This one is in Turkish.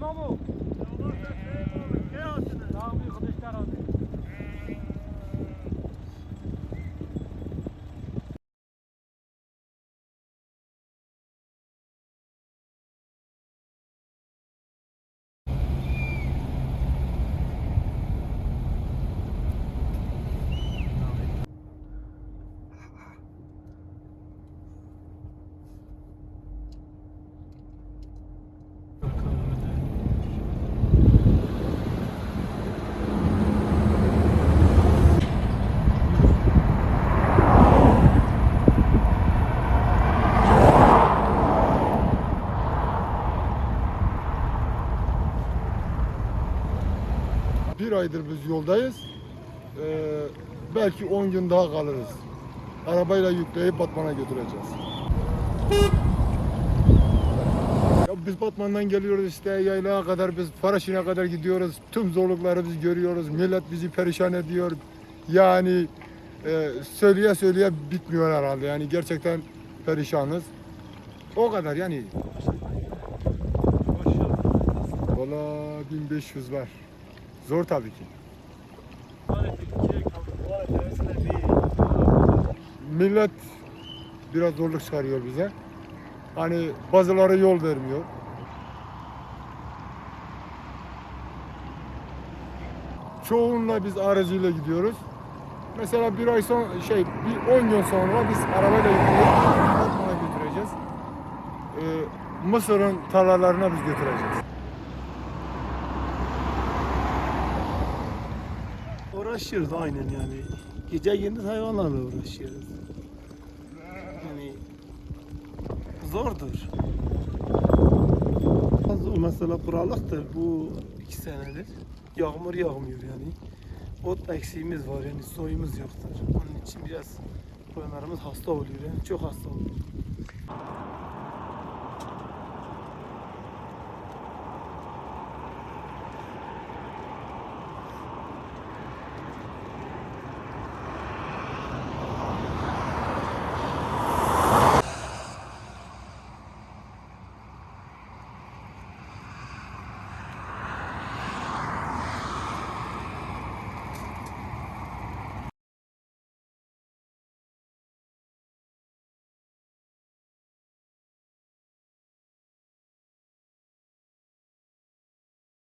les Bir aydır biz yoldayız. Ee, belki 10 gün daha kalırız. Arabayla yükleyip Batman'a götüreceğiz. Ya biz Batman'dan geliyoruz işte yaylaya kadar biz Faraşin'e kadar gidiyoruz. Tüm zorlukları biz görüyoruz. Millet bizi perişan ediyor. Yani e, söyleye söyleye bitmiyor herhalde. Yani gerçekten perişanız. O kadar yani. Valla 1500 var. Zor tabii ki. Millet biraz zorluk çıkarıyor bize. Hani bazıları yol vermiyor. Çoğunla biz aracıyla gidiyoruz. Mesela bir ay son şey bir 10 gün sonra biz arabayla yükleyip Batman'a götüreceğiz. Ee, Mısır'ın tarlalarına biz götüreceğiz. Uğraşıyoruz aynen yani. Gece gündüz hayvanlarla uğraşıyoruz. Yani zordur. Zor mesela kuralıktır bu iki senedir. Yağmur yağmıyor yani. Ot eksiğimiz var yani soyumuz yoktur. Onun için biraz koyunlarımız hasta oluyor yani çok hasta oluyor.